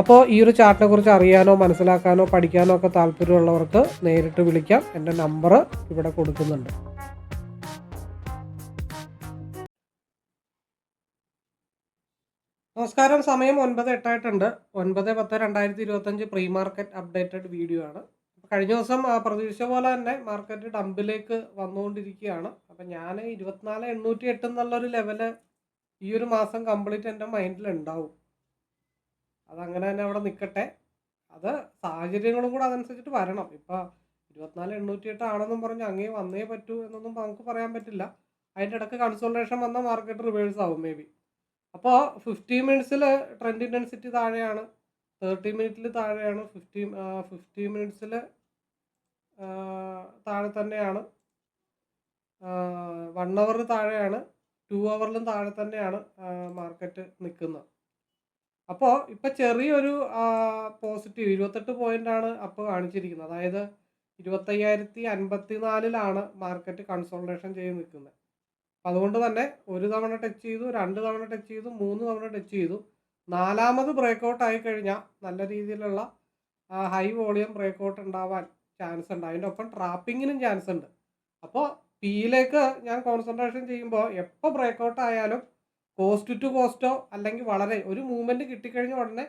അപ്പോൾ ഈ ഒരു ചാർട്ടിനെ കുറിച്ച് അറിയാനോ മനസ്സിലാക്കാനോ പഠിക്കാനോ ഒക്കെ താല്പര്യമുള്ളവർക്ക് നേരിട്ട് വിളിക്കാം. എന്റെ നമ്പർ ഇവിടെ കൊടുക്കുന്നുണ്ട്. നമസ്കാരം. സമയം ഒൻപത് എട്ടായിട്ടുണ്ട്. ഒൻപത് പത്ത് രണ്ടായിരത്തി ഇരുപത്തഞ്ച് പ്രീ മാർക്കറ്റ് അപ്ഡേറ്റഡ് വീഡിയോ ആണ്. കഴിഞ്ഞ ദിവസം പ്രതീക്ഷ പോലെ തന്നെ മാർക്കറ്റ് ഡംപിലേക്ക് വന്നുകൊണ്ടിരിക്കുകയാണ്. അപ്പം ഞാൻ ഇരുപത്തിനാല് എണ്ണൂറ്റി എട്ട് എന്നുള്ളൊരു ലെവൽ ഈ ഒരു മാസം കംപ്ലീറ്റ് എന്റെ മൈൻഡിൽ ഉണ്ടാവും. അതങ്ങനെ തന്നെ അവിടെ നിൽക്കട്ടെ അത് സാഹചര്യങ്ങളും കൂടെ അതനുസരിച്ചിട്ട് വരണം. ഇപ്പോൾ ഇരുപത്തിനാല് എണ്ണൂറ്റി എട്ട് ആണെന്നും പറഞ്ഞ് അങ്ങേ വന്നേ പറ്റൂ എന്നൊന്നും നമുക്ക് പറയാൻ പറ്റില്ല. അതിന്റെ ഇടയ്ക്ക് കൺസോൾട്ടേഷൻ വന്ന മാർക്കറ്റ് റിവേഴ്സ് ആവും മേ ബി അപ്പോൾ ഫിഫ്റ്റി മിനിറ്റ്സിൽ ട്രെൻഡ് ഇന്റൻസിറ്റി താഴെയാണ്. തേർട്ടി മിനിറ്റിൽ താഴെയാണ്. ഫിഫ്റ്റി ഫിഫ്റ്റി മിനിറ്റ്സിൽ താഴെ തന്നെയാണ്. വൺ അവർ താഴെയാണ്. ടു അവറിലും താഴെ തന്നെയാണ് മാർക്കറ്റ് നിൽക്കുന്നത്. അപ്പോൾ ഇപ്പം ചെറിയൊരു പോസിറ്റീവ് ഇരുപത്തെട്ട് ആണ് അപ്പോൾ കാണിച്ചിരിക്കുന്നത്. അതായത് ഇരുപത്തയ്യായിരത്തി അൻപത്തി നാലിലാണ് മാർക്കറ്റ് കൺസോൾട്ടേഷൻ ചെയ്ത് നിൽക്കുന്നത്. അപ്പം അതുകൊണ്ട് തന്നെ ഒരു തവണ ടച്ച് ചെയ്തു രണ്ട് തവണ ടച്ച് ചെയ്തു മൂന്ന് തവണ ടച്ച് ചെയ്തു. നാലാമത് ബ്രേക്കൗട്ട് ആയി കഴിഞ്ഞാൽ നല്ല രീതിയിലുള്ള ഹൈ വോളിയം ബ്രേക്കൗട്ട് ഉണ്ടാവാൻ ചാൻസ് ഉണ്ട്. അതിന്റെ ഒപ്പം ട്രാപ്പിങ്ങിനും ചാൻസ് ഉണ്ട്. അപ്പോൾ പിയിലേക്ക് ഞാൻ കോൺസെൻട്രേഷൻ ചെയ്യുമ്പോൾ എപ്പോൾ ബ്രേക്കൗട്ട് ആയാലും കോസ്റ്റ് ടു കോസ്റ്റോ അല്ലെങ്കിൽ വളരെ ഒരു മൂവ്മെന്റ് കിട്ടിക്കഴിഞ്ഞ ഉടനെ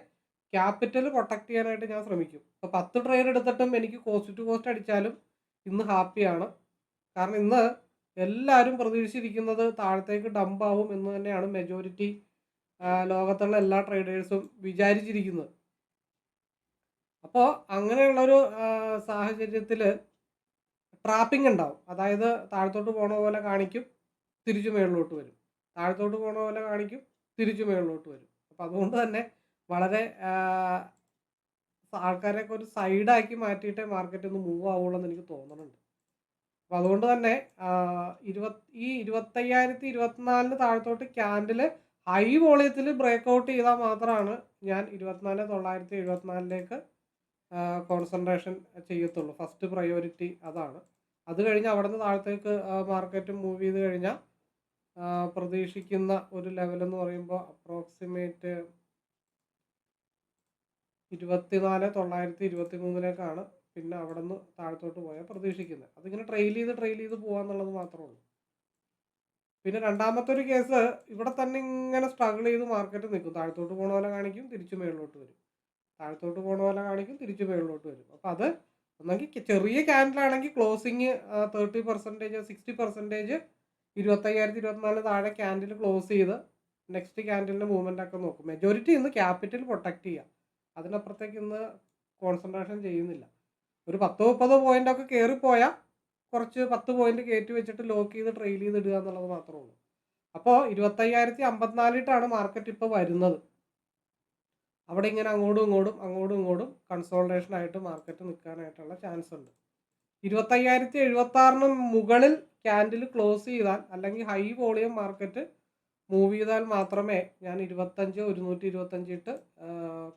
ക്യാപിറ്റൽ പ്രൊട്ടക്ട് ചെയ്യാനായിട്ട് ഞാൻ ശ്രമിക്കും. അപ്പോൾ പത്ത് ട്രേഡ് എടുത്തിട്ടും എനിക്ക് കോസ്റ്റ് ടു കോസ്റ്റ് അടിച്ചാലും ഇന്ന് ഹാപ്പിയാണ് കാരണം ഇന്ന് എല്ലാവരും പ്രതീക്ഷിച്ചിരിക്കുന്നത് താഴത്തേക്ക് ഡംപ് ആവും എന്ന് തന്നെയാണ് മെജോറിറ്റി ലോകത്തുള്ള എല്ലാ ട്രേഡേഴ്സും വിചാരിച്ചിരിക്കുന്നത്. അപ്പോൾ അങ്ങനെയുള്ളൊരു സാഹചര്യത്തിൽ ട്രാപ്പിംഗ് ഉണ്ടാവും. അതായത് താഴത്തോട്ട് പോണ പോലെ കാണിക്കും തിരിച്ചു മേളിലോട്ട് വരും. താഴത്തോട്ട് പോണ പോലെ കാണിക്കും തിരിച്ചു മേളിലോട്ട് വരും. അപ്പം അതുകൊണ്ട് തന്നെ വളരെ ആൾക്കാരെയൊക്കെ ഒരു സൈഡാക്കി മാറ്റിയിട്ടേ മാർക്കറ്റ് ഒന്ന് മൂവ് ആവുള്ളൂ എന്ന് എനിക്ക് തോന്നുന്നുണ്ട് അപ്പം അതുകൊണ്ട് തന്നെ ഇരുപത് ഈ ഇരുപത്തയ്യായിരത്തി ഇരുപത്തിനാലിന് താഴത്തോട്ട് ക്യാൻഡിൽ ഹൈ വോളിയത്തിൽ ബ്രേക്ക് ഔട്ട് ചെയ്താൽ മാത്രമാണ് ഞാൻ ഇരുപത്തിനാല് തൊള്ളായിരത്തി എഴുപത്തിനാലിലേക്ക് കോൺസെൻട്രേഷൻ ചെയ്യത്തുള്ളൂ. ഫസ്റ്റ് പ്രയോറിറ്റി അതാണ്. അത് കഴിഞ്ഞ് അവിടെ നിന്ന് താഴത്തേക്ക് മാർക്കറ്റ് മൂവ് ചെയ്ത് കഴിഞ്ഞാൽ പ്രതീക്ഷിക്കുന്ന ഒരു ലെവൽ എന്ന് പറയുമ്പോൾ അപ്രോക്സിമേറ്റ് ഇരുപത്തിനാല് തൊള്ളായിരത്തി ഇരുപത്തി മൂന്നിലേക്കാണ് പിന്നെ അവിടെ നിന്ന് താഴത്തോട്ട് പോയാൽ പ്രതീക്ഷിക്കുന്നത് അതിങ്ങനെ ട്രെയിൽ ചെയ്ത് ട്രെയിൽ ചെയ്ത് പോകാന്നുള്ളത് മാത്രമേ ഉള്ളൂ. പിന്നെ രണ്ടാമത്തെ ഒരു കേസ് ഇവിടെ തന്നെ ഇങ്ങനെ സ്ട്രഗിൾ ചെയ്ത് മാർക്കറ്റ് നിൽക്കും. താഴത്തോട്ട് പോണ പോലെ കാണിക്കും തിരിച്ചു മേളിലോട്ട് വരും. താഴത്തോട്ട് പോണ പോലെ കാണിക്കും തിരിച്ചു മേളിലോട്ട് വരും. അപ്പോൾ അത് ഒന്നെങ്കിൽ ചെറിയ ക്യാൻഡിലാണെങ്കിൽ closing thirty percentage sixty percentage ഇരുപത്തയ്യായിരത്തി ഇരുപത്തിനാല് താഴെ ക്യാൻഡിൽ ക്ലോസ് ചെയ്ത് നെക്സ്റ്റ് ക്യാൻഡിലിന്റെ മൂവ്മെന്റ് ഒക്കെ നോക്കും. മെജോറിറ്റി ഇന്ന് ക്യാപിറ്റൽ പ്രൊട്ടക്റ്റ് ചെയ്യുക അതിനപ്പുറത്തേക്ക് ഇന്ന് കോൺസെൻട്രേഷൻ ചെയ്യുന്നില്ല. ഒരു പത്തോ മുപ്പതോ പോയിന്റ് ഒക്കെ കയറിപ്പോയാൽ കുറച്ച് പത്ത് പോയിന്റ് കയറ്റി വെച്ചിട്ട് ലോക്ക് ചെയ്ത് ട്രെയിൽ ചെയ്ത് ഇടുക എന്നുള്ളത് മാത്രമേ ഉള്ളൂ. അപ്പോൾ ഇരുപത്തയ്യായിരത്തി അമ്പത്തിനാലിട്ടാണ് മാർക്കറ്റ് ഇപ്പോൾ വരുന്നത്. അവിടെ ഇങ്ങനെ അങ്ങോട്ടും ഇങ്ങോട്ടും അങ്ങോട്ടും ഇങ്ങോട്ടും കൺസോൾട്ടേഷൻ ആയിട്ട് മാർക്കറ്റ് നിൽക്കാനായിട്ടുള്ള ചാൻസ് ഉണ്ട്. ഇരുപത്തയ്യായിരത്തി എഴുപത്തി ആറിന് മുകളിൽ ക്യാൻഡിൽ ക്ലോസ് ചെയ്താൽ അല്ലെങ്കിൽ ഹൈ വോളിയം മാർക്കറ്റ് മൂവ് ചെയ്താൽ മാത്രമേ ഞാൻ ഇരുപത്തഞ്ച് ഒരുന്നൂറ്റി ഇരുപത്തഞ്ച് ഇട്ട്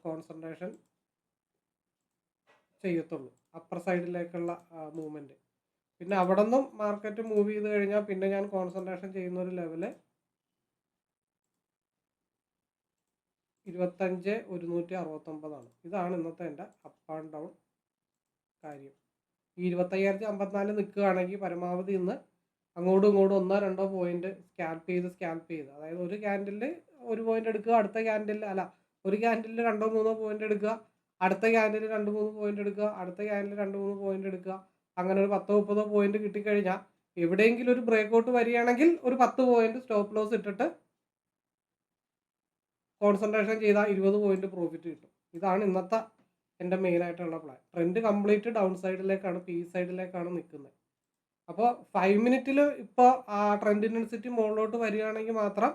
കോൺസെൻട്രേഷൻ ചെയ്യത്തുള്ളൂ. അപ്പർ സൈഡിലേക്കുള്ള മൂവ്മെന്റ് പിന്നെ അവിടെ നിന്നും മാർക്കറ്റ് മൂവ് ചെയ്ത് കഴിഞ്ഞാൽ പിന്നെ ഞാൻ കോൺസെൻട്രേഷൻ ചെയ്യുന്ന ഒരു ലെവൽ ഇരുപത്തഞ്ച് ഒരുന്നൂറ്റി അറുപത്തൊമ്പതാണ് ഇതാണ് ഇന്നത്തെ എന്റെ അപ്പ് ആൻഡ് ഡൗൺ കാര്യം. ഈ ഇരുപത്തയ്യായിരത്തി അമ്പത്തിനാല് നിൽക്കുകയാണെങ്കിൽ പരമാവധി ഇന്ന് അങ്ങോട്ടും ഇങ്ങോട്ടും ഒന്നോ രണ്ടോ പോയിന്റ് സ്കാൽപ്പ് ചെയ്ത് സ്കാൽപ്പ് ചെയ്ത്. അതായത് ഒരു ക്യാൻഡിലിൽ ഒരു പോയിന്റ് എടുക്കുക അടുത്ത ക്യാൻഡിലിൽ അല്ല ഒരു ക്യാൻഡിലിൽ രണ്ടോ മൂന്നോ പോയിന്റ് എടുക്കുക അടുത്ത ക്യാൻഡിൽ രണ്ട് മൂന്ന് പോയിന്റ് എടുക്കുക അടുത്ത ക്യാൻഡിൽ രണ്ട് മൂന്ന് പോയിന്റ് എടുക്കുക. അങ്ങനെ ഒരു പത്തോ മുപ്പതോ പോയിന്റ് കിട്ടിക്കഴിഞ്ഞാൽ എവിടെയെങ്കിലും ഒരു ബ്രേക്ക് ഔട്ട് വരികയാണെങ്കിൽ ഒരു പത്ത് പോയിന്റ് സ്റ്റോപ്പ് ലോസ് ഇട്ടിട്ട് കോൺസെൻട്രേഷൻ ചെയ്താൽ ഇരുപത് പോയിന്റ് പ്രോഫിറ്റ് കിട്ടും. ഇതാണ് ഇന്നത്തെ എന്റെ മെയിൻ ആയിട്ടുള്ള പ്ലാൻ ട്രെൻഡ് കംപ്ലീറ്റ് ഡൗൺ സൈഡിലേക്കാണ് പി സൈഡിലേക്കാണ് നിൽക്കുന്നത്. അപ്പോൾ ഫൈവ് മിനിറ്റിൽ ഇപ്പോൾ ആ ട്രെൻഡ് ഇന്റൻസിറ്റി മുകളിലോട്ട് വരികയാണെങ്കിൽ മാത്രം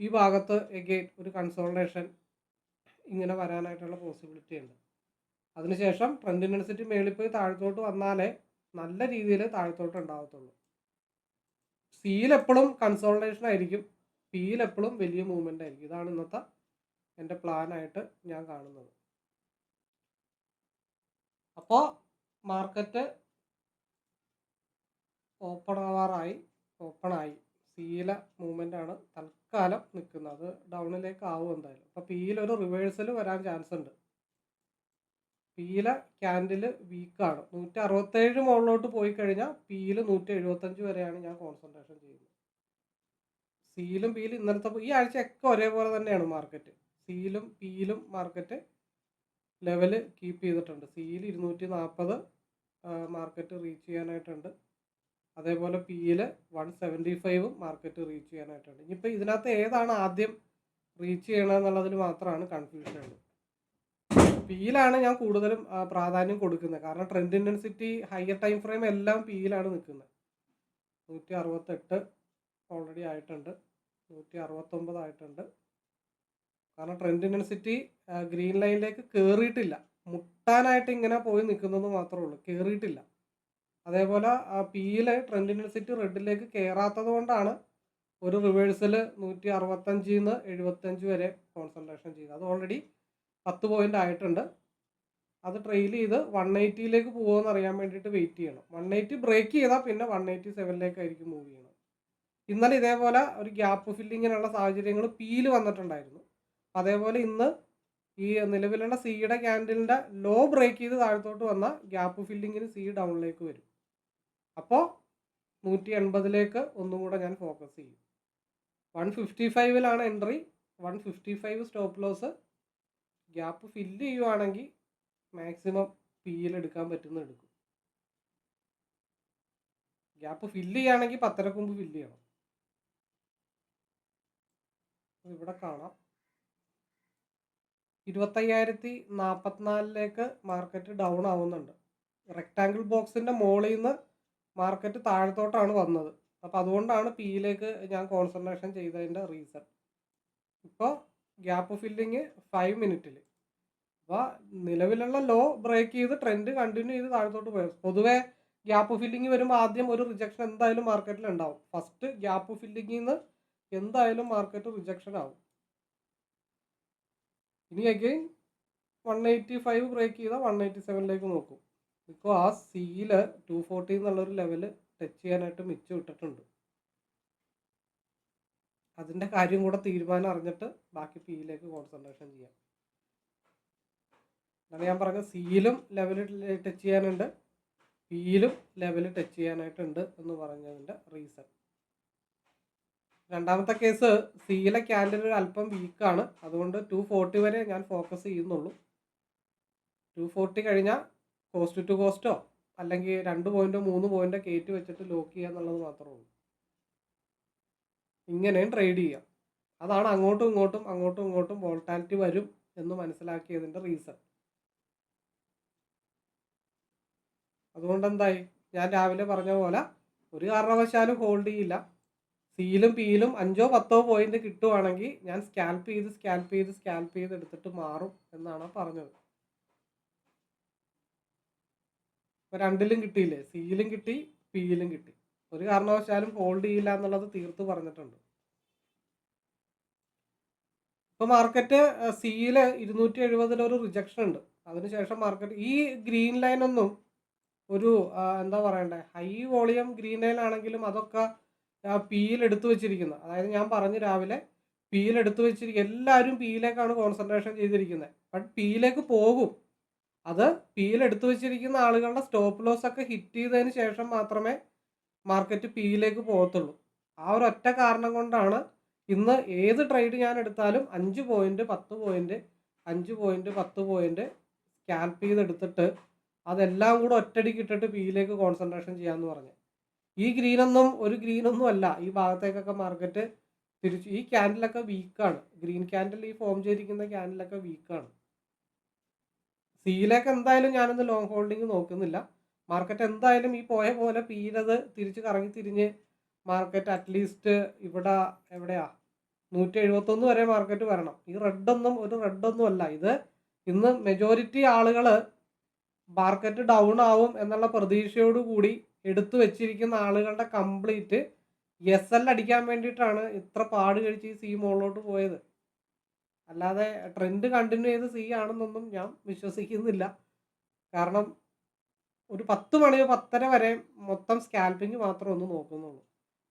ഈ ഭാഗത്ത് എഗെയിൻ ഒരു കൺസോൾട്ടേഷൻ ഇങ്ങനെ വരാനായിട്ടുള്ള പോസിബിലിറ്റി ഉണ്ട്. അതിനുശേഷം ട്രെൻഡ് ഇന്റൻസിറ്റി മേളിൽ പോയി താഴത്തോട്ട് വന്നാലേ നല്ല രീതിയിൽ താഴത്തോട്ട് ഉണ്ടാകത്തുള്ളൂ സിയിൽ എപ്പോഴും കൺസോൾട്ടേഷൻ ആയിരിക്കും. പിയിൽ എപ്പോഴും വലിയ മൂവ്മെന്റ് ആയിരിക്കും. ഇതാണ് ഇന്നത്തെ എന്റെ പ്ലാനായിട്ട് ഞാൻ കാണുന്നത്. അപ്പോൾ മാർക്കറ്റ് ഓപ്പൺ ആവാറായി ഓപ്പണായി സിയിലെ ആണ് തൽക്കാലം നിൽക്കുന്നത്. ഡൗണിലേക്ക് ആവും എന്തായാലും. അപ്പോൾ ഒരു റിവേഴ്സൽ വരാൻ ചാൻസ് ഉണ്ട്. പിയില ക്യാൻഡിൽ വീക്കാണ് നൂറ്റി അറുപത്തേഴ് മുകളിലോട്ട് പോയി കഴിഞ്ഞാൽ പിയിൽ നൂറ്റി എഴുപത്തഞ്ച് വരെയാണ് ഞാൻ കോൺസെൻട്രേഷൻ ചെയ്യുന്നത്. സിയിലും പിയിലും ഇന്നലത്തെ ഈ ആഴ്ചയൊക്കെ ഒരേപോലെ തന്നെയാണ് മാർക്കറ്റ് സിയിലും പിയിലും മാർക്കറ്റ് ലെവൽ കീപ്പ് ചെയ്തിട്ടുണ്ട്. സിയിൽ ഇരുന്നൂറ്റി നാൽപ്പത് മാർക്കറ്റ് റീച്ച് ചെയ്യാനായിട്ടുണ്ട്. അതേപോലെ പി യിൽ വൺ സെവന്റി ഫൈവും മാർക്കറ്റ് റീച്ച് ചെയ്യാനായിട്ടുണ്ട്. ഇനിയിപ്പോൾ ഇതിനകത്ത് ഏതാണ് ആദ്യം റീച്ച് ചെയ്യണമെന്നുള്ളതിൽ മാത്രമാണ് കൺഫ്യൂഷൻ ഉള്ളത് പിയിലാണ് ഞാൻ കൂടുതലും പ്രാധാന്യം കൊടുക്കുന്നത്. കാരണം trend intensity higher time frame എല്ലാം പിയിലാണ് നിൽക്കുന്നത്. നൂറ്റി അറുപത്തെട്ട് ഓൾറെഡി ആയിട്ടുണ്ട്. നൂറ്റി അറുപത്തൊമ്പത് ആയിട്ടുണ്ട്. കാരണം ട്രെൻഡ് ഇന്റൻസിറ്റി ഗ്രീൻ ലൈനിലേക്ക് കയറിയിട്ടില്ല മുട്ടാനായിട്ട് ഇങ്ങനെ പോയി നിൽക്കുന്നത് മാത്രമേ ഉള്ളൂ. കയറിയിട്ടില്ല അതേപോലെ പിയിലെ ട്രെൻഡ് ഇന്റൻസിറ്റി റെഡിലേക്ക് കയറാത്തത് കൊണ്ടാണ് ഒരു റിവേഴ്സൽ നൂറ്റി അറുപത്തഞ്ചിൽ നിന്ന് എഴുപത്തഞ്ച് വരെ കോൺസെൻട്രേഷൻ ചെയ്തത്. അത് ഓൾറെഡി പത്ത് പോയിന്റ് ആയിട്ടുണ്ട്. അത് ട്രെയിൽ ചെയ്ത് വൺ എയ്റ്റിയിലേക്ക് പോകുമെന്ന് അറിയാൻ വേണ്ടിയിട്ട് വെയിറ്റ് ചെയ്യണം. വൺ എയ്റ്റി ബ്രേക്ക് ചെയ്താൽ പിന്നെ വൺ എയ്റ്റി സെവനിലേക്കായിരിക്കും മൂവ് ചെയ്യണം ഇന്നലെ ഇതേപോലെ ഒരു ഗ്യാപ്പ് ഫില്ലിങ്ങിനുള്ള സാഹചര്യങ്ങൾ പിയിൽ വന്നിട്ടുണ്ടായിരുന്നു. അതേപോലെ ഇന്ന് ഈ നിലവിലുള്ള സിയുടെ ക്യാൻഡിലിന്റെ ലോ ബ്രേക്ക് ചെയ്ത് താഴത്തോട്ട് വന്ന ഗ്യാപ്പ് ഫില്ലിങ്ങിന് സി ഡൗണിലേക്ക് വരും. അപ്പോൾ നൂറ്റി എൺപതിലേക്ക് ഒന്നും കൂടെ ഞാൻ ഫോക്കസ് ചെയ്യും. One fifty ഫൈവിലാണ് entry one fifty five stop loss gap fill ചെയ്യുവാണെങ്കിൽ മാക്സിമം പിയിൽ എടുക്കാൻ പറ്റുന്ന എടുക്കും. ഗ്യാപ്പ് ഫില്ല് ചെയ്യുകയാണെങ്കിൽ പത്തരക്കുമ്പ് ഫില്ല് ചെയ്യണം. ഇവിടെ കാണാം. ഇരുപത്തയ്യായിരത്തി നാൽപ്പത്തിനാലിലേക്ക് മാർക്കറ്റ് ഡൗൺ ആവുന്നുണ്ട് റെക്റ്റാങ്കിൾ ബോക്സിന്റെ മുകളിൽ നിന്ന് മാർക്കറ്റ് താഴത്തോട്ടാണ് വന്നത്. അപ്പോൾ അതുകൊണ്ടാണ് പിയിലേക്ക് ഞാൻ കോൺസെൻട്രേഷൻ ചെയ്തതിന്റെ റീസൺ ഇപ്പോൾ ഗ്യാപ്പ് ഫില്ലിങ് ഫൈവ് മിനിറ്റിൽ അപ്പോൾ നിലവിലുള്ള ലോ ബ്രേക്ക് ചെയ്ത് ട്രെൻഡ് കണ്ടിന്യൂ ചെയ്ത് താഴത്തോട്ട് പോയത് പൊതുവേ ഗ്യാപ്പ് ഫില്ലിങ് വരുമ്പോൾ ആദ്യം ഒരു റിജക്ഷൻ എന്തായാലും മാർക്കറ്റിൽ ഉണ്ടാവും. ഫസ്റ്റ് ഗ്യാപ്പ് ഫില്ലിങ്ങിൽ നിന്ന് എന്തായാലും മാർക്കറ്റ് റിജക്ഷൻ ആവും. ഇനി again one eighty five break ചെയ്താൽ വൺ എയ്റ്റി സെവനിലേക്ക് നോക്കും. ഇപ്പോൾ ആ സിയിൽ ടു ഫോർട്ടി എന്നുള്ളൊരു ലെവൽ ടച്ച് ചെയ്യാനായിട്ട് മിച്ചം ഇട്ടിട്ടുണ്ട് അതിന്റെ കാര്യം കൂടെ തീരുമാനം അറിഞ്ഞിട്ട് ബാക്കി പിയിലേക്ക് കോൺസെൻട്രേഷൻ ചെയ്യാം. എന്നാണ് ഞാൻ പറഞ്ഞത്. സിയിലും ലെവൽ ടച്ച് ചെയ്യാനുണ്ട്. പിയിലും ലെവൽ ടച്ച് ചെയ്യാനായിട്ടുണ്ട് എന്ന് പറഞ്ഞതിന്റെ റീസൺ രണ്ടാമത്തെ കേസ് സിയിലെ ക്യാൻഡിൽ അല്പം വീക്കാണ് അതുകൊണ്ട് ടു ഫോർട്ടി വരെ ഞാൻ ഫോക്കസ് ചെയ്യുന്നുള്ളൂ. ടു ഫോർട്ടി കഴിഞ്ഞാൽ കോസ്റ്റ് ടു കോസ്റ്റോ അല്ലെങ്കിൽ രണ്ട് പോയിന്റോ മൂന്ന് പോയിന്റോ കയറ്റി വെച്ചിട്ട് ലോക്ക് ചെയ്യുക എന്നുള്ളത് മാത്രമേ ഉള്ളൂ. ഇങ്ങനെയും ട്രേഡ് ചെയ്യാം. അതാണ് അങ്ങോട്ടും ഇങ്ങോട്ടും അങ്ങോട്ടും ഇങ്ങോട്ടും വോൾട്ടാലിറ്റി വരും എന്ന് മനസ്സിലാക്കിയതിന്റെ റീസൺ അതുകൊണ്ട് എന്തായി ഞാൻ രാവിലെ പറഞ്ഞ പോലെ ഒരു കാരണവശാലും ഹോൾഡ് ചെയ്യില്ല. സിയിലും പിയിലും അഞ്ചോ പത്തോ പോയിന്റ് കിട്ടുവാണെങ്കിൽ ഞാൻ സ്കാൽപ്പ് ചെയ്ത് സ്കാൽപ്പ് ചെയ്ത് സ്കാൽപ്പ് ചെയ്ത് എടുത്തിട്ട് മാറും എന്നാണ് പറഞ്ഞത്. രണ്ടിലും കിട്ടിയില്ലേ? സിയിലും കിട്ടി പിയിലും കിട്ടി. ഒരു കാരണവശാലും ഹോൾഡ് ചെയ്യില്ല എന്നുള്ളത് തീർത്ത് പറഞ്ഞിട്ടുണ്ട്. ഇപ്പൊ മാർക്കറ്റ് സിയിൽ ഇരുന്നൂറ്റി എഴുപതിൽ ഒരു റിജക്ഷൻ ഉണ്ട്. അതിനുശേഷം മാർക്കറ്റ് ഈ ഗ്രീൻ ലൈൻ ഒന്നും ഒരു എന്താ പറയണ്ടേ? ഹൈ വോളിയം ഗ്രീൻ ലൈൻ ആണെങ്കിലും അതൊക്കെ പിയിൽ എടുത്തു വെച്ചിരിക്കുന്നത് അതായത് ഞാൻ പറഞ്ഞു രാവിലെ പിയിൽ എടുത്തു വെച്ചിരിക്കുക എല്ലാവരും പിയിലേക്കാണ് കോൺസെൻട്രേഷൻ ചെയ്തിരിക്കുന്നത്. ബട്ട് പിയിലേക്ക് പോകും. അത് പിയിൽ എടുത്തു വെച്ചിരിക്കുന്ന ആളുകളുടെ സ്റ്റോപ്പ് ലോസ് ഒക്കെ ഹിറ്റ് ചെയ്തതിന് ശേഷം മാത്രമേ മാർക്കറ്റ് പിയിലേക്ക് പോകത്തുള്ളൂ. ആ ഒരു ഒറ്റ കാരണം കൊണ്ടാണ് ഇന്ന് ഏത് ട്രേഡ് ഞാൻ എടുത്താലും അഞ്ച് പോയിന്റ് പത്ത് പോയിന്റ് അഞ്ച് പോയിന്റ് പത്ത് പോയിന്റ് സ്കാൽപ്പ് ചെയ്തെടുത്തിട്ട് അതെല്ലാം കൂടെ ഒറ്റടിക്ക് ഇട്ടിട്ട് പിയിലേക്ക് കോൺസെൻട്രേഷൻ ചെയ്യാമെന്ന് പറഞ്ഞു. ഈ ഗ്രീനൊന്നും ഒരു ഗ്രീനൊന്നും അല്ല. ഈ ഭാഗത്തേക്കൊക്കെ മാർക്കറ്റ് തിരിച്ചു ഈ ക്യാൻഡിലൊക്കെ വീക്കാണ് ഗ്രീൻ ക്യാൻഡിൽ ഈ ഫോം ചെയ്തിരിക്കുന്ന ക്യാൻഡിലൊക്കെ വീക്കാണ് സിയിലേക്ക് എന്തായാലും ഞാനൊന്ന് ലോങ് ഹോൾഡിംഗ് നോക്കുന്നില്ല. മാർക്കറ്റ് എന്തായാലും ഈ പോയ പോലെ പീരത് തിരിച്ച് കറങ്ങി തിരിഞ്ഞ് മാർക്കറ്റ് അറ്റ്ലീസ്റ്റ് ഇവിടെ എവിടെയാ? നൂറ്റി എഴുപത്തൊന്ന് വരെ മാർക്കറ്റ് വരണം. ഈ റെഡൊന്നും ഒരു റെഡൊന്നും അല്ല. ഇത് ഇന്ന് മെജോറിറ്റി ആളുകൾ മാർക്കറ്റ് ഡൗൺ ആവും എന്നുള്ള പ്രതീക്ഷയോടുകൂടി എടുത്തു വെച്ചിരിക്കുന്ന ആളുകളുടെ കംപ്ലീറ്റ് എസ് എൽ അടിക്കാൻ വേണ്ടിയിട്ടാണ് ഇത്ര പാട് കഴിച്ച് ഈ സി മുകളിലോട്ട് പോയത്. അല്ലാതെ ട്രെൻഡ് കണ്ടിന്യൂ ചെയ്ത് സി ആണെന്നൊന്നും ഞാൻ വിശ്വസിക്കുന്നില്ല. കാരണം ഒരു പത്ത് മണിയോ പത്തര വരെ മൊത്തം സ്കാൽപ്പിംഗ് മാത്രം ഒന്ന് നോക്കുന്നുള്ളൂ.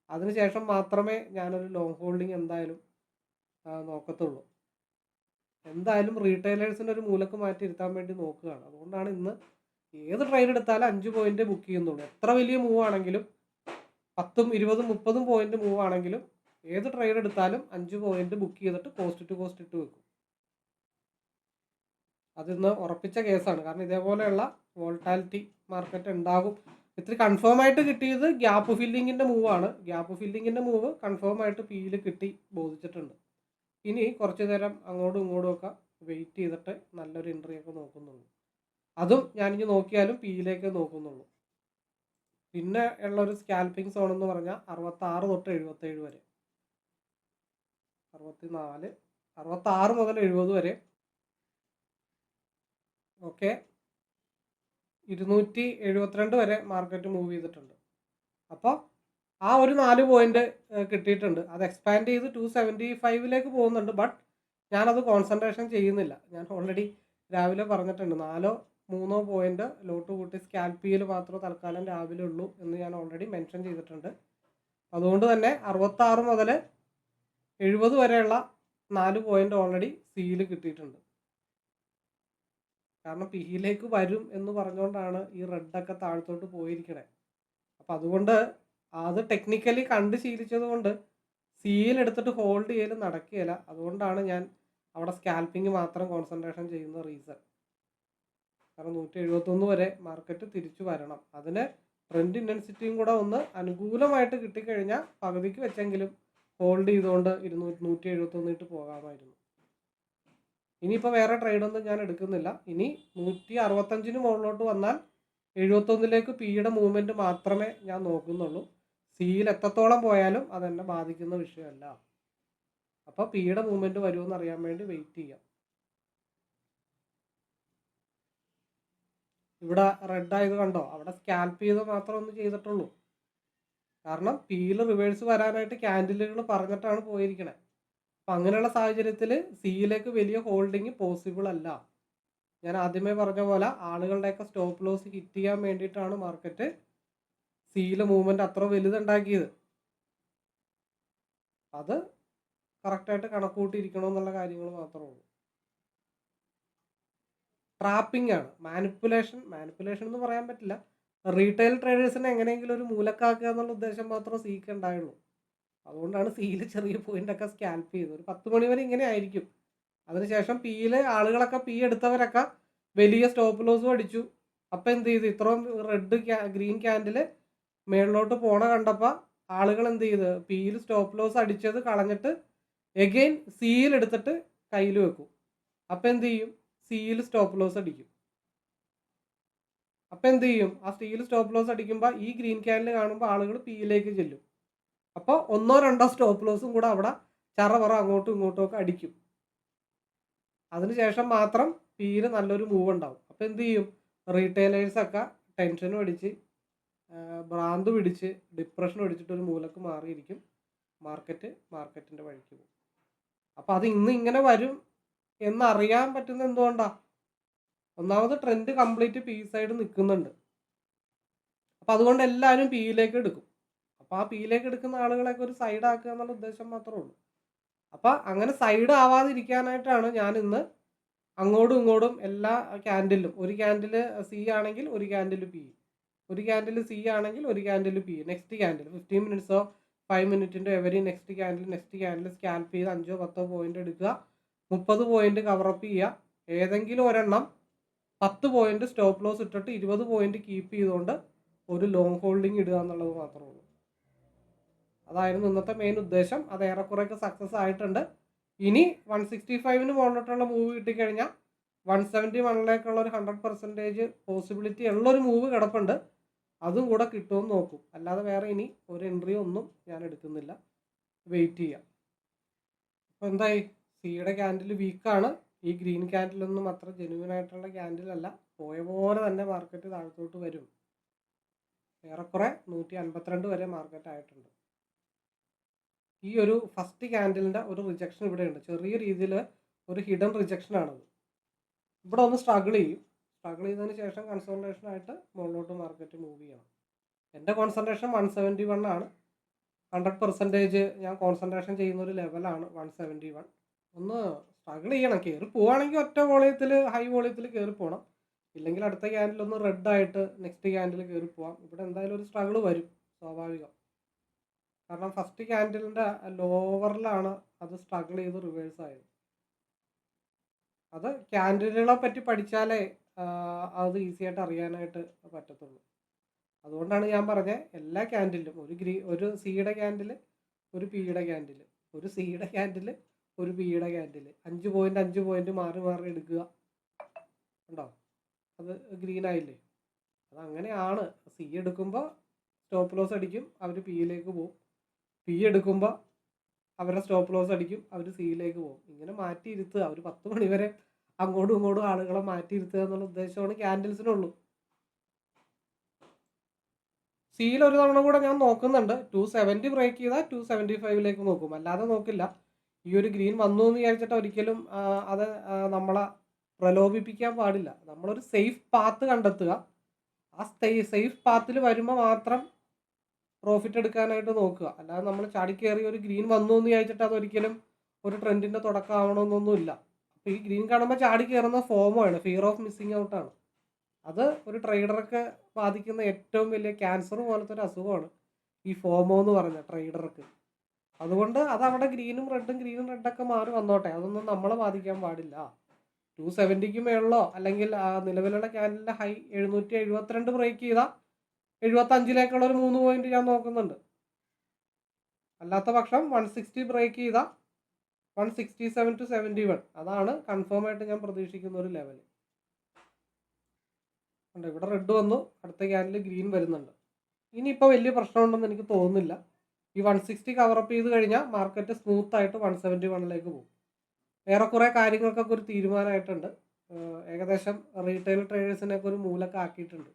അതിനുശേഷം മാത്രമേ ഞാനൊരു ലോങ് ഹോൾഡിങ് എന്തായാലും നോക്കത്തുള്ളൂ. എന്തായാലും റീറ്റെയിലേഴ്സിന്റെ ഒരു മൂലക്ക് മാറ്റി ഇരുത്താൻ വേണ്ടി നോക്കുകയാണ്. അതുകൊണ്ടാണ് ഇന്ന് ഏത് ട്രെയിൻ എടുത്താലും അഞ്ച് പോയിന്റ് ബുക്ക് ചെയ്യുന്നുള്ളൂ. എത്ര വലിയ മൂവ് ആണെങ്കിലും പത്തും ഇരുപതും മുപ്പതും പോയിന്റ് മൂവ് ആണെങ്കിലും ഏത് ട്രെയിൻ എടുത്താലും അഞ്ച് പോയിന്റ് ബുക്ക് ചെയ്തിട്ട് കോസ്റ്റ് ടു കോസ്റ്റ് ഇട്ട് വെക്കും. അതിന്ന് ഉറപ്പിച്ച കേസാണ്. കാരണം ഇതേപോലെയുള്ള വോൾട്ടാലിറ്റി മാർക്കറ്റ് ഉണ്ടാകും. ഇത്തിരി കൺഫേം ആയിട്ട് കിട്ടിയത് ഗ്യാപ്പ് ഫില്ലിങ്ങിന്റെ മൂവാണ് ഗ്യാപ്പ് ഫില്ലിങ്ങിന്റെ മൂവ് കൺഫേം ആയിട്ട് പിയിൽ കിട്ടി ബോധിച്ചിട്ടുണ്ട്. ഇനി കുറച്ച് നേരം അങ്ങോട്ടും ഇങ്ങോട്ടും ഒക്കെ വെയിറ്റ് ചെയ്തിട്ട് നല്ലൊരു എൻട്രി ഒക്കെ നോക്കുന്നുള്ളൂ. അതും ഞാനിനി നോക്കിയാലും പിയിലേക്ക് നോക്കുന്നുള്ളൂ. പിന്നെ ഉള്ള ഒരു സ്കാൽപ്പിംഗ് സോൺ എന്ന് പറഞ്ഞാൽ അറുപത്താറ് തൊട്ട് എഴുപത്തേഴ് വരെ. അറുപത്തി നാല് അറുപത്താറ് മുതൽ എഴുപത് വരെ. ഓക്കെ. ഇരുന്നൂറ്റി എഴുപത്തിരണ്ട് വരെ മാർക്കറ്റ് മൂവ് ചെയ്തിട്ടുണ്ട്. അപ്പോൾ ആ ഒരു നാല് പോയിന്റ് കിട്ടിയിട്ടുണ്ട്. അത് എക്സ്പാൻഡ് ചെയ്ത് ടു സെവന്റി ഫൈവിലേക്ക് പോകുന്നുണ്ട് ബട്ട് ഞാനത് കോൺസെൻട്രേഷൻ ചെയ്യുന്നില്ല. ഞാൻ ഓൾറെഡി രാവിലെ പറഞ്ഞിട്ടുണ്ട് നാലോ മൂന്നോ പോയിന്റ് ലോട്ട് കൂട്ടി സ്കാൽപ്പിയിൽ മാത്രമേ തൽക്കാലം രാവിലെ ഉള്ളൂ എന്ന് ഞാൻ ഓൾറെഡി മെൻഷൻ ചെയ്തിട്ടുണ്ട്. അതുകൊണ്ട് തന്നെ അറുപത്താറ് മുതൽ എഴുപത് വരെയുള്ള നാല് പോയിന്റ് ഓൾറെഡി സിയിൽ കിട്ടിയിട്ടുണ്ട്. കാരണം പിയിലേക്ക് വരും എന്ന് പറഞ്ഞുകൊണ്ടാണ് ഈ റെഡൊക്കെ താഴത്തോട്ട് പോയിരിക്കണേ. അപ്പം അതുകൊണ്ട് അത് ടെക്നിക്കലി കണ്ട് ശീലിച്ചത് കൊണ്ട് എടുത്തിട്ട് ഹോൾഡ് ചെയ്യൽ നടക്കുകയില്ല. അതുകൊണ്ടാണ് ഞാൻ അവിടെ സ്കാൽപ്പിംഗ് മാത്രം കോൺസെൻട്രേഷൻ ചെയ്യുന്ന റീസൺ കാരണം നൂറ്റി എഴുപത്തൊന്ന് വരെ മാർക്കറ്റ് തിരിച്ചു വരണം. അതിന് ട്രെൻഡ് ഇന്റൻസിറ്റിയും കൂടെ ഒന്ന് അനുകൂലമായിട്ട് കിട്ടിക്കഴിഞ്ഞാൽ പകുതിക്ക് വെച്ചെങ്കിലും ഹോൾഡ് ചെയ്തുകൊണ്ട് ഇരുന്നൂറ്റി നൂറ്റി എഴുപത്തൊന്നിട്ട് പോകാമായിരുന്നു. ഇനിയിപ്പോൾ വേറെ ട്രേഡൊന്നും ഞാൻ എടുക്കുന്നില്ല. ഇനി നൂറ്റി അറുപത്തഞ്ചിന് മുകളിലോട്ട് വന്നാൽ എഴുപത്തൊന്നിലേക്ക് പിയുടെ മൂവ്മെന്റ് മാത്രമേ ഞാൻ നോക്കുന്നുള്ളൂ. സിയിൽ എത്രത്തോളം പോയാലും അതെന്നെ ബാധിക്കുന്ന വിഷയമല്ല. അപ്പോൾ പിയുടെ മൂവ്മെന്റ് വരുമെന്ന് അറിയാൻ വേണ്ടി വെയിറ്റ് ചെയ്യാം. ഇവിടെ റെഡ് ആയത് കണ്ടോ? അവിടെ സ്കാൽപ്പ് ചെയ്ത് മാത്രം ഒന്ന് ചെയ്തിട്ടുള്ളൂ. കാരണം പിയിൽ റിവേഴ്സ് വരാനായിട്ട് ക്യാൻഡിലുകൾ പറഞ്ഞിട്ടാണ് പോയിരിക്കണേ. അപ്പം അങ്ങനെയുള്ള സാഹചര്യത്തിൽ സിയിലേക്ക് വലിയ ഹോൾഡിങ് പോസിബിൾ അല്ല. ഞാൻ ആദ്യമേ പറഞ്ഞ പോലെ ആളുകളുടെയൊക്കെ സ്റ്റോപ്പ് ലോസ് ഹിറ്റ് ചെയ്യാൻ വേണ്ടിയിട്ടാണ് മാർക്കറ്റ് സിയിലെ മൂവ്മെന്റ് അത്ര വലുതുണ്ടാക്കിയത്. അത് കറക്റ്റായിട്ട് കണക്കൂട്ടിയിരിക്കണമെന്നുള്ള കാര്യങ്ങൾ മാത്രമേ ഉള്ളൂ. ട്രാപ്പിംഗ് ആണ്. മാനിപ്പുലേഷൻ മാനിപ്പുലേഷൻ എന്ന് പറയാൻ പറ്റില്ല. റീറ്റെയിൽ ട്രേഡേഴ്സിനെ എങ്ങനെയെങ്കിലും ഒരു മൂലക്കാക്കുക എന്നുള്ള ഉദ്ദേശം മാത്രം സിക്ക് ഉണ്ടായുള്ളൂ. അതുകൊണ്ടാണ് സിയിൽ ചെറിയ പോയിന്റ് ഒക്കെ സ്കാൽപ്പ് ചെയ്തത്. ഒരു പത്ത് മണി വരെ ഇങ്ങനെ ആയിരിക്കും. അതിനുശേഷം പിയിൽ ആളുകളൊക്കെ പി എടുത്തവരൊക്കെ വലിയ സ്റ്റോപ്പ് ലോസും അടിച്ചു. അപ്പം എന്ത് ചെയ്തു? ഇത്രയും റെഡ് ഗ്രീൻ ക്യാൻഡിൽ മേളിലോട്ട് പോണ കണ്ടപ്പോൾ ആളുകൾ എന്ത് ചെയ്ത്? പിയിൽ സ്റ്റോപ്പ് ലോസ് അടിച്ചത് കളഞ്ഞിട്ട് എഗെയിൻ സിയിൽ എടുത്തിട്ട് കയ്യിൽ വെക്കും. അപ്പം എന്ത് ചെയ്യും? സിയിൽ സ്റ്റോപ്പ് ലോസ് അടിക്കും. അപ്പം എന്ത് ചെയ്യും? ആ സ്റ്റീൽ സ്റ്റോപ്പ് ലോസ് അടിക്കുമ്പോൾ ഈ ഗ്രീൻ ക്യാനിൽ കാണുമ്പോൾ ആളുകൾ പിയിലേക്ക് ചെല്ലും. അപ്പോൾ ഒന്നോ രണ്ടോ സ്റ്റോപ്പ് ലോസും കൂടെ അവിടെ ചറപറ അങ്ങോട്ടും ഇങ്ങോട്ടും ഒക്കെ അടിക്കും. അതിനുശേഷം മാത്രം പിയിൽ നല്ലൊരു മൂവ് ഉണ്ടാവും. അപ്പോൾ എന്ത് ചെയ്യും? റീറ്റെയിലേഴ്സൊക്കെ ടെൻഷനും അടിച്ച് ഭ്രാന്ത് പിടിച്ച് ഡിപ്രഷൻ അടിച്ചിട്ട് ഒരു മൂലക്ക് മാറിയിരിക്കും. മാർക്കറ്റ് മാർക്കറ്റിന്റെ വഴിക്ക് പോകും. അപ്പോൾ അത് ഇന്ന് ഇങ്ങനെ വരും എന്നറിയാൻ പറ്റുന്ന എന്തുകൊണ്ടാണ് ഒന്നാമത് ട്രെൻഡ് കംപ്ലീറ്റ് പി സൈഡ് നിൽക്കുന്നുണ്ട് അപ്പം അതുകൊണ്ട് എല്ലാവരും പിയിലേക്ക് എടുക്കും. അപ്പോൾ ആ പിയിലേക്ക് എടുക്കുന്ന ആളുകളൊക്കെ ഒരു സൈഡ് ആക്കുക എന്നുള്ള ഉദ്ദേശം മാത്രമേ ഉള്ളൂ. അപ്പോൾ അങ്ങനെ സൈഡ് ആവാതിരിക്കാനായിട്ടാണ് ഞാൻ ഇന്ന് അങ്ങോട്ടും ഇങ്ങോട്ടും എല്ലാ ക്യാൻഡിലും ഒരു ക്യാൻഡിൽ സി ആണെങ്കിൽ ഒരു ക്യാൻഡിൽ പി ഒരു ക്യാൻഡിൽ സി ആണെങ്കിൽ ഒരു candle P next candle fifteen മിനിറ്റ്സോ five മിനിറ്റിന്റെ every next candle next candle scalp ചെയ്ത് അഞ്ചോ പത്തോ പോയിന്റ് എടുക്കുക മുപ്പത് പോയിന്റ് കവറപ്പ് ചെയ്യുക ഏതെങ്കിലും ഒരെണ്ണം പത്ത് പോയിന്റ് സ്റ്റോപ്പ് ലോസ് ഇട്ടിട്ട് ഇരുപത് പോയിന്റ് കീപ്പ് ചെയ്തുകൊണ്ട് ഒരു ലോങ് ഹോൾഡിംഗ് ഇടുക എന്നുള്ളത് മാത്രമേ ഉള്ളൂ. അതായിരുന്നു ഇന്നത്തെ മെയിൻ ഉദ്ദേശം. അത് ഏറെക്കുറെയൊക്കെ സക്സസ് ആയിട്ടുണ്ട്. ഇനി വൺ സിക്സ്റ്റി ഫൈവിന് മുകളിലോട്ടുള്ള മൂവ് കിട്ടിക്കഴിഞ്ഞാൽ വൺ സെവന്റി വണ്ണിലേക്കുള്ള ഒരു ഹൺഡ്രഡ് പെർസെന്റേജ് പോസിബിലിറ്റി ഉള്ളൊരു മൂവ് കിടപ്പുണ്ട്. അതും കൂടെ കിട്ടുമെന്ന് നോക്കും. അല്ലാതെ വേറെ ഇനി ഒരു എൻട്രി ഒന്നും ഞാൻ എടുക്കുന്നില്ല. വെയിറ്റ് ചെയ്യാം. അപ്പോൾ എന്തായി? സിയുടെ ക്യാൻഡിൽ വീക്കാണ് ഈ ഗ്രീൻ ക്യാൻഡിലൊന്നും അത്ര ജെനുവിൻ ആയിട്ടുള്ള ക്യാൻഡിലല്ല. പോയ പോലെ തന്നെ മാർക്കറ്റ് താഴത്തോട്ട് വരും. ഏറെക്കുറെ നൂറ്റി അൻപത്തിരണ്ട് വരെ മാർക്കറ്റ് ആയിട്ടുണ്ട്. ഈ ഒരു ഫസ്റ്റ് ക്യാൻഡിലിന്റെ ഒരു റിജക്ഷൻ ഇവിടെ ഉണ്ട് ചെറിയ രീതിയിൽ ഒരു ഹിഡൻ റിജക്ഷൻ ആണത്. ഇവിടെ ഒന്ന് സ്ട്രഗിൾ ചെയ്യും. സ്ട്രഗിൾ ചെയ്തതിന് ശേഷം കൺസോൾട്ടേഷൻ ആയിട്ട് മുകളിലോട്ട് മാർക്കറ്റ് മൂവ് ചെയ്യണം. എന്റെ കോൺസെൻട്രേഷൻ വൺ സെവന്റി വൺ ആണ്. ഹൺഡ്രഡ് പെർസെന്റേജ് ഞാൻ കോൺസെൻട്രേഷൻ ചെയ്യുന്ന ഒരു ലെവലാണ് വൺ സെവന്റി വൺ ഒന്ന് സ്ട്രഗിൾ ചെയ്യണം. കയറി പോവുകയാണെങ്കിൽ ഒറ്റ വോളിയത്തിൽ ഹൈ വോളിയത്തിൽ കയറി പോകണം ഇല്ലെങ്കിൽ അടുത്ത ക്യാൻഡിൽ ഒന്ന് റെഡ് ആയിട്ട് നെക്സ്റ്റ് ക്യാൻഡിൽ കയറി പോവാം. ഇവിടെ എന്തായാലും ഒരു സ്ട്രഗിൾ വരും സ്വാഭാവികം. കാരണം ഫസ്റ്റ് ക്യാൻഡിലിന്റെ ലോവറിലാണ് അത് സ്ട്രഗിൾ ചെയ്ത് റിവേഴ്സ് ആയത്. അത് ക്യാൻഡിലുകളെ പറ്റി പഠിച്ചാലേ അത് ഈസി ആയിട്ട് അറിയാനായിട്ട് പറ്റത്തുള്ളൂ. അതുകൊണ്ടാണ് ഞാൻ പറഞ്ഞത് എല്ലാ ക്യാൻഡിലും ഒരു ഗ്രീ ഒരു സിയുടെ ക്യാൻഡിൽ ഒരു പിയുടെ ക്യാൻഡിൽ ഒരു സിയുടെ ക്യാൻഡിൽ ഒരു പിയുടെ ക്യാൻഡിൽ അഞ്ച് പോയിന്റ് അഞ്ച് പോയിന്റ് മാറി മാറി എടുക്കുക. ഉണ്ടോ അത് ഗ്രീൻ ആയില്ലേ? അത് അങ്ങനെയാണ്. സി എടുക്കുമ്പോൾ സ്റ്റോപ്പ് ലോസ് അടിക്കും അവർ പിയിലേക്ക് പോകും പി എടുക്കുമ്പോൾ അവരുടെ സ്റ്റോപ്പ് ലോസ് അടിക്കും അവർ സിയിലേക്ക് പോകും ഇങ്ങനെ മാറ്റി ഇരുത്തുക ഒരു പത്ത് മണി വരെ അങ്ങോട്ടും ഇങ്ങോട്ടും ആളുകളെ മാറ്റി ഇരുത്തുക എന്നുള്ള ഉദ്ദേശമാണ് ക്യാൻഡിൽസിനുള്ളൂ സിയിൽ ഒരു തവണ കൂടെ ഞാൻ നോക്കുന്നുണ്ട്. ടു സെവന്റി ബ്രേക്ക് ചെയ്താൽ ടു സെവന്റി ഫൈവിലേക്ക് നോക്കും. അല്ലാതെ നോക്കില്ല. ഈ ഒരു ഗ്രീൻ വന്നു എന്ന് വിചാരിച്ചിട്ട് ഒരിക്കലും അത് നമ്മളെ പ്രലോഭിപ്പിക്കാൻ പാടില്ല. നമ്മളൊരു സേഫ് പാത്ത് കണ്ടെത്തുക. ആ സേഫ് പാത്തിൽ വരുമ്പോൾ മാത്രം പ്രോഫിറ്റ് എടുക്കാനായിട്ട് നോക്കുക. അല്ലാതെ നമ്മൾ ചാടിക്കേറി ഒരു ഗ്രീൻ വന്നു എന്ന് വിചാരിച്ചിട്ട് അതൊരിക്കലും ഒരു ട്രെൻഡിന്റെ തുടക്കമാവണമെന്നൊന്നുമില്ല അപ്പോൾ ഈ ഗ്രീൻ കാണുമ്പോൾ ചാടി കയറുന്ന ആണ് ഫിയർ ഓഫ് മിസ്സിങ് ഔട്ടാണ് അത് ഒരു ട്രേഡർക്ക് ബാധിക്കുന്ന ഏറ്റവും വലിയ ക്യാൻസർ പോലത്തെ ഒരു അസുഖമാണ് ഈ ഫോമോ എന്ന് പറഞ്ഞ ട്രേഡർക്ക്. അതുകൊണ്ട് അത് അവിടെ ഗ്രീനും റെഡും ഗ്രീനും റെഡൊക്കെ മാറി വന്നോട്ടെ. അതൊന്നും നമ്മളെ ബാധിക്കാൻ പാടില്ല. ടു സെവന്റിക്ക് മേളിലോ അല്ലെങ്കിൽ നിലവിലുള്ള ക്യാനലിന്റെ ഹൈ എഴുന്നൂറ്റി എഴുപത്തിരണ്ട് ബ്രേക്ക് ചെയ്താൽ എഴുപത്തഞ്ചിലേക്കുള്ള ഒരു മൂന്ന് പോയിന്റ് ഞാൻ നോക്കുന്നുണ്ട്. അല്ലാത്ത പക്ഷം വൺ സിക്സ്റ്റി ബ്രേക്ക് ചെയ്താൽ one sixty seven two seventy one അതാണ് കൺഫേം ആയിട്ട് ഞാൻ പ്രതീക്ഷിക്കുന്ന ഒരു ലെവൽ ഇവിടെ റെഡ് വന്നു. അടുത്ത ക്യാനിൽ ഗ്രീൻ വരുന്നുണ്ട്. ഇനിയിപ്പോൾ വലിയ പ്രശ്നമുണ്ടെന്ന് എനിക്ക് തോന്നുന്നില്ല. ഈ വൺ സിക്സ്റ്റി കവറപ്പ് ചെയ്ത് കഴിഞ്ഞാൽ മാർക്കറ്റ് സ്മൂത്ത് ആയിട്ട് വൺ സെവന്റി വണ്ണിലേക്ക് പോകും. ഏറെക്കുറെ കാര്യങ്ങൾക്കൊക്കെ ഒരു തീരുമാനമായിട്ടുണ്ട്. ഏകദേശം റീറ്റെയിൽ ട്രേഡേഴ്സിനെയൊക്കെ ഒരു മൂലൊക്കെ ആക്കിയിട്ടുണ്ട്.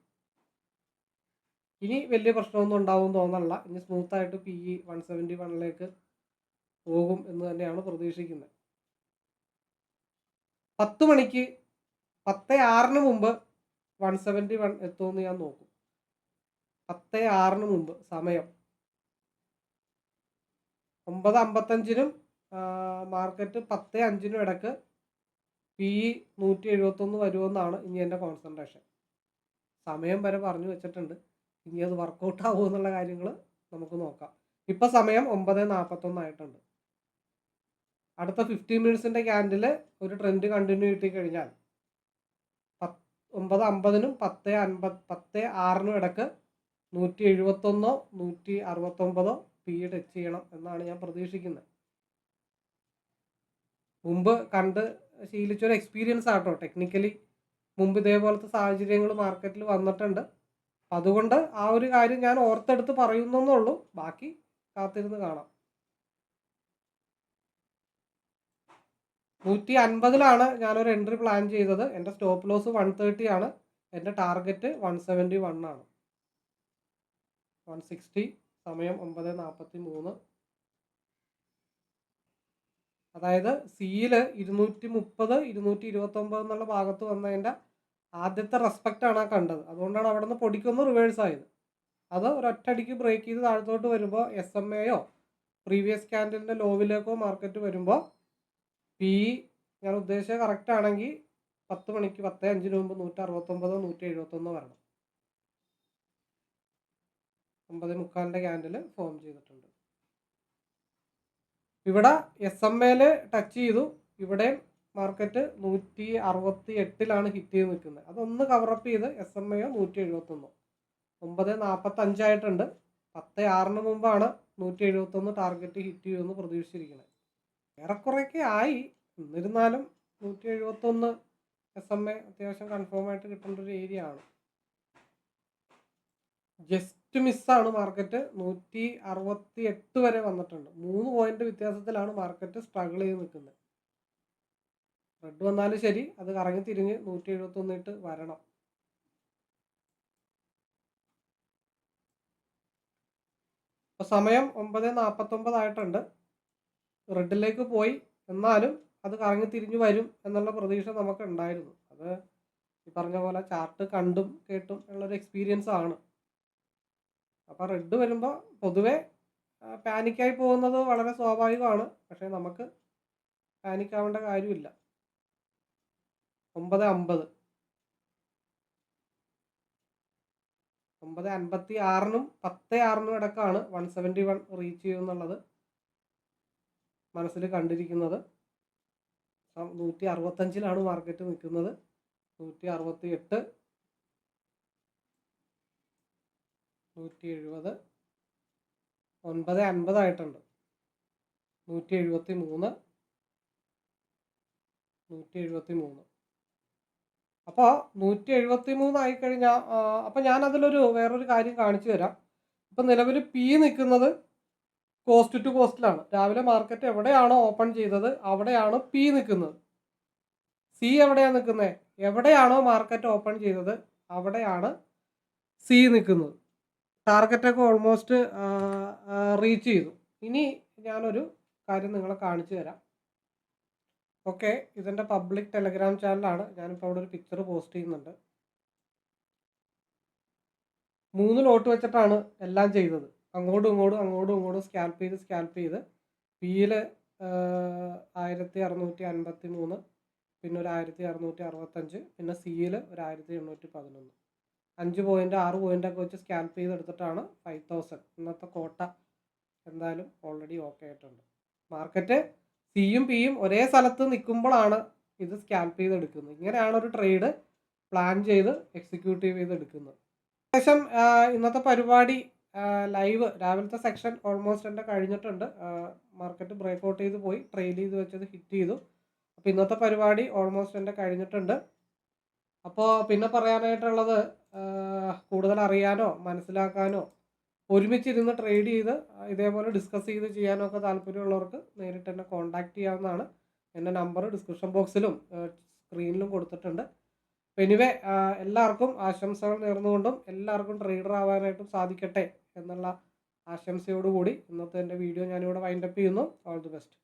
ഇനി വലിയ പ്രശ്നമൊന്നും ഉണ്ടാവും തോന്നല്ല ഇനി സ്മൂത്ത് ആയിട്ട് പി ഇ വൺ സെവന്റി വണ്ണിലേക്ക് പോകും എന്ന് തന്നെയാണ് പ്രതീക്ഷിക്കുന്നത്. പത്ത് മണിക്ക് പത്ത് ആറിന് മുമ്പ് വൺ സെവന്റി വൺ എത്തുമെന്ന് ഞാൻ നോക്കും. പത്ത് ആറിന് മുമ്പ് സമയം. ഒമ്പത് അമ്പത്തഞ്ചിനും മാർക്കറ്റ് പത്ത് അഞ്ചിനും ഇടയ്ക്ക് പി ഇ നൂറ്റി എഴുപത്തൊന്ന് വരുമെന്നാണ് ഇനി എന്റെ കോൺസെൻട്രേഷൻ സമയം വരെ പറഞ്ഞു വെച്ചിട്ടുണ്ട്. ഇനി അത് വർക്കൗട്ട് ആവുമോ എന്നുള്ള കാര്യങ്ങൾ നമുക്ക് നോക്കാം. ഇപ്പം സമയം ഒമ്പത് നാൽപ്പത്തൊന്നായിട്ടുണ്ട് അടുത്ത ഫിഫ്റ്റീൻ മിനിറ്റ്സിന്റെ ക്യാൻഡിൽ ഒരു ട്രെൻഡ് കണ്ടിന്യൂ കിട്ടി കഴിഞ്ഞാൽ പത്ത് ഒമ്പത് അമ്പതിനും പത്ത് അൻപത് പത്ത് ആറിനും ഇടയ്ക്ക് നൂറ്റി എഴുപത്തൊന്നോ നൂറ്റി അറുപത്തൊമ്പതോ ടച്ച് ചെയ്യണം എന്നാണ് ഞാൻ പ്രതീക്ഷിക്കുന്നത്. മുമ്പ് കണ്ട് ശീലിച്ചൊരു എക്സ്പീരിയൻസ് ആട്ടോ. ടെക്നിക്കലി മുമ്പ് ഇതേപോലത്തെ സാഹചര്യങ്ങൾ മാർക്കറ്റിൽ വന്നിട്ടുണ്ട്. അതുകൊണ്ട് ആ ഒരു കാര്യം ഞാൻ ഓർത്തെടുത്ത് പറയുന്നെന്നുള്ളൂ. ബാക്കി കാത്തിരുന്ന് കാണാം. നൂറ്റി അൻപതിലാണ് ഞാനൊരു എൻട്രി പ്ലാൻ ചെയ്തത്. എന്റെ സ്റ്റോപ്പ് ലോസ് വൺ തേർട്ടി ആണ്. എന്റെ ടാർഗറ്റ് വൺ സെവന്റി വൺ ആണ്. വൺ സിക്സ്റ്റി സമയം ഒമ്പത് നാൽപ്പത്തി മൂന്ന് അതായത് സിയിൽ ഇരുന്നൂറ്റി മുപ്പത് ഇരുന്നൂറ്റി ഇരുപത്തൊമ്പത് എന്നുള്ള ഭാഗത്ത് വന്നതിന്റെ ആദ്യത്തെ റെസ്പെക്റ്റ് ആണ് ആ കണ്ടത്. അതുകൊണ്ടാണ് അവിടെ നിന്ന് പൊടിക്കൊന്ന് റിവേഴ്സ് ആയത്. അത് ഒരൊറ്റടിക്ക് ബ്രേക്ക് ചെയ്ത് താഴത്തോട്ട് വരുമ്പോൾ എസ് എം എയോ പ്രീവിയസ് ക്യാൻഡലിന്റെ ലോവിലേക്കോ മാർക്കറ്റ് വരുമ്പോൾ പി ഞാൻ ഉദ്ദേശിച്ചത് കറക്റ്റ് ആണെങ്കിൽ പത്ത് മണിക്ക് പത്ത് അഞ്ചിന് മുമ്പ് നൂറ്റി അറുപത്തൊമ്പതോ നൂറ്റി എഴുപത്തൊന്നോ വരണം. ഒമ്പത് മുക്കാലിന്റെ ക്യാൻഡിൽ ഫോം ചെയ്തിട്ടുണ്ട്. ഇവിടെ എസ് എം എയിൽ ടച്ച് ചെയ്തു. ഇവിടെയും മാർക്കറ്റ് നൂറ്റി അറുപത്തി എട്ടിലാണ് ഹിറ്റ് ചെയ്ത് നിൽക്കുന്നത്. അതൊന്ന് കവറപ്പ് ചെയ്ത് എസ് എം ഐയോ നൂറ്റി എഴുപത്തൊന്നോ ഒമ്പത് നാൽപ്പത്തഞ്ചായിട്ടുണ്ട് പത്ത് ആറിന് മുമ്പാണ് നൂറ്റി എഴുപത്തൊന്ന് ടാർഗറ്റ് ഹിറ്റ് ചെയ്യുമെന്ന് പ്രതീക്ഷിച്ചിരിക്കുന്നത്. ഏറെക്കുറെയൊക്കെ ആയി. എന്നിരുന്നാലും നൂറ്റി എഴുപത്തൊന്ന് എസ് എം എ അത്യാവശ്യം കൺഫേം ആയിട്ട് കിട്ടേണ്ട ഒരു ഏരിയ ആണ്. ജസ്റ്റ് മിസ്സാണ് മാർക്കറ്റ്. നൂറ്റി അറുപത്തി എട്ട് വരെ വന്നിട്ടുണ്ട്. മൂന്ന് പോയിന്റ് വ്യത്യാസത്തിലാണ് മാർക്കറ്റ് സ്ട്രഗിൾ ചെയ്ത് നിൽക്കുന്നത്. റെഡ് വന്നാലും ശരി അത് കറങ്ങി തിരിഞ്ഞ് നൂറ്റി എഴുപത്തി ഒന്നിട്ട് വരണം. ഇപ്പൊ സമയം ഒമ്പത് നാൽപ്പത്തൊമ്പതായിട്ടുണ്ട് റെഡിലേക്ക് പോയി. എന്നാലും അത് കറങ്ങി തിരിഞ്ഞു വരും എന്നുള്ള പ്രതീക്ഷ നമുക്ക് ഉണ്ടായിരുന്നു. അത് ഈ പറഞ്ഞ പോലെ ചാർട്ട് കണ്ടും കേട്ടും ഉള്ളൊരു എക്സ്പീരിയൻസ് ആണ്. അപ്പോൾ റെഡ് വരുമ്പോൾ പൊതുവെ പാനിക്കായി പോകുന്നത് വളരെ സ്വാഭാവികമാണ്. പക്ഷേ നമുക്ക് പാനിക്കാവേണ്ട കാര്യമില്ല. ഒമ്പത് അമ്പത്. ഒമ്പത് അൻപത്തി ആറിനും പത്ത് ആറിനും ഇടക്കാണ് വൺ സെവന്റി വൺ റീച്ച് ചെയ്യുമെന്നുള്ളത് മനസ്സിൽ കണ്ടിരിക്കുന്നത്. നൂറ്റി അറുപത്തഞ്ചിലാണ് മാർക്കറ്റ് നിൽക്കുന്നത്. നൂറ്റി അറുപത്തി എട്ട് നൂറ്റി എഴുപത് ഒൻപത് അൻപതായിട്ടുണ്ട് നൂറ്റി എഴുപത്തി മൂന്ന് നൂറ്റി എഴുപത്തി മൂന്ന് അപ്പോൾ നൂറ്റി എഴുപത്തി മൂന്നായി കഴിഞ്ഞാൽ അപ്പോൾ ഞാൻ അതിലൊരു വേറൊരു കാര്യം കാണിച്ചു തരാം. ഇപ്പം നിലവിൽ പി നിൽക്കുന്നത് കോസ്റ്റ് ടു കോസ്റ്റിലാണ്. രാവിലെ മാർക്കറ്റ് എവിടെയാണോ ഓപ്പൺ ചെയ്തത് അവിടെയാണ് പി നിൽക്കുന്നത് സി എവിടെയാണ് നിൽക്കുന്നത് എവിടെയാണോ മാർക്കറ്റ് ഓപ്പൺ ചെയ്തത് അവിടെയാണ് സി നിൽക്കുന്നത് ടാർഗറ്റൊക്കെ ഓൾമോസ്റ്റ് റീച്ച് ചെയ്തു. ഇനി ഞാനൊരു കാര്യം നിങ്ങളെ കാണിച്ചു തരാം. ഓക്കെ ഇതെന്റെ പബ്ലിക് ടെലഗ്രാം ചാനലാണ്. ഞാനിപ്പോൾ അവിടെ ഒരു പിക്ചർ പോസ്റ്റ് ചെയ്യുന്നുണ്ട്. മൂന്ന് ലോട്ട് വെച്ചിട്ടാണ് എല്ലാം ചെയ്തത്. അങ്ങോട്ടും ഇങ്ങോട്ടും അങ്ങോട്ടും ഇങ്ങോട്ടും സ്കാൽപ്പ് ചെയ്ത് സ്കാൽപ്പ് ചെയ്ത്. പിയിൽ ആയിരത്തി അറുന്നൂറ്റി അൻപത്തി മൂന്ന് പിന്നെ ഒരു ആയിരത്തി അറുന്നൂറ്റി അറുപത്തഞ്ച് പിന്നെ സിയിൽ ഒരു ആയിരത്തി എണ്ണൂറ്റി പതിനൊന്ന് അഞ്ച് പോയിന്റ് ആറ് പോയിന്റ് ഒക്കെ വെച്ച് സ്കാൽപ്പ് ചെയ്തെടുത്തിട്ടാണ് ഫൈവ് തൗസൻഡ് ഇന്നത്തെ കോട്ട എന്തായാലും ഓൾറെഡി ഓക്കെ ആയിട്ടുണ്ട്. മാർക്കറ്റ് സിയും പിയും ഒരേ സ്ഥലത്ത് നിൽക്കുമ്പോഴാണ് ഇത് സ്കാൽപ്പ് ചെയ്തെടുക്കുന്നത്. ഇങ്ങനെയാണ് ഒരു ട്രേഡ് പ്ലാൻ ചെയ്ത് എക്സിക്യൂട്ടീവ് ചെയ്ത് എടുക്കുന്നത് ശേഷം ഇന്നത്തെ പരിപാടി ലൈവ് രാവിലത്തെ സെക്ഷൻ ഓൾമോസ്റ്റ് എന്റെ കഴിഞ്ഞിട്ടുണ്ട്. മാർക്കറ്റ് ബ്രേക്ക് ഔട്ട് ചെയ്ത് പോയി ട്രെയിൽ ചെയ്ത് വെച്ചത് ഹിറ്റ് ചെയ്തു. അപ്പോൾ ഇന്നത്തെ പരിപാടി ഓൾമോസ്റ്റ് എന്റെ കഴിഞ്ഞിട്ടുണ്ട്. അപ്പോൾ പിന്നെ പറയാനായിട്ടുള്ളത് കൂടുതൽ അറിയാനോ മനസ്സിലാക്കാനോ ഒരുമിച്ച് ഒരുമിച്ചിരുന്ന് ട്രേഡ് ചെയ്ത് ഇതേപോലെ ഡിസ്കസ് ചെയ്ത് ചെയ്യാനോ ഒക്കെ താല്പര്യമുള്ളവർക്ക് നേരിട്ട് എന്നെ കോൺടാക്റ്റ് ചെയ്യാവുന്നതാണ്. എന്റെ നമ്പർ ഡിസ്ക്രിപ്ഷൻ ബോക്സിലും സ്ക്രീനിലും കൊടുത്തിട്ടുണ്ട്. എനിവേ എല്ലാവർക്കും ആശംസകൾ നേർന്നുകൊണ്ടും എല്ലാവർക്കും ട്രേഡർ ആവാനായിട്ടും സാധിക്കട്ടെ എന്നുള്ള ആശംസയോടുകൂടി ഇന്നത്തെ എന്റെ വീഡിയോ ഞാനിവിടെ വൈൻഡപ്പ് ചെയ്യുന്നു. All the best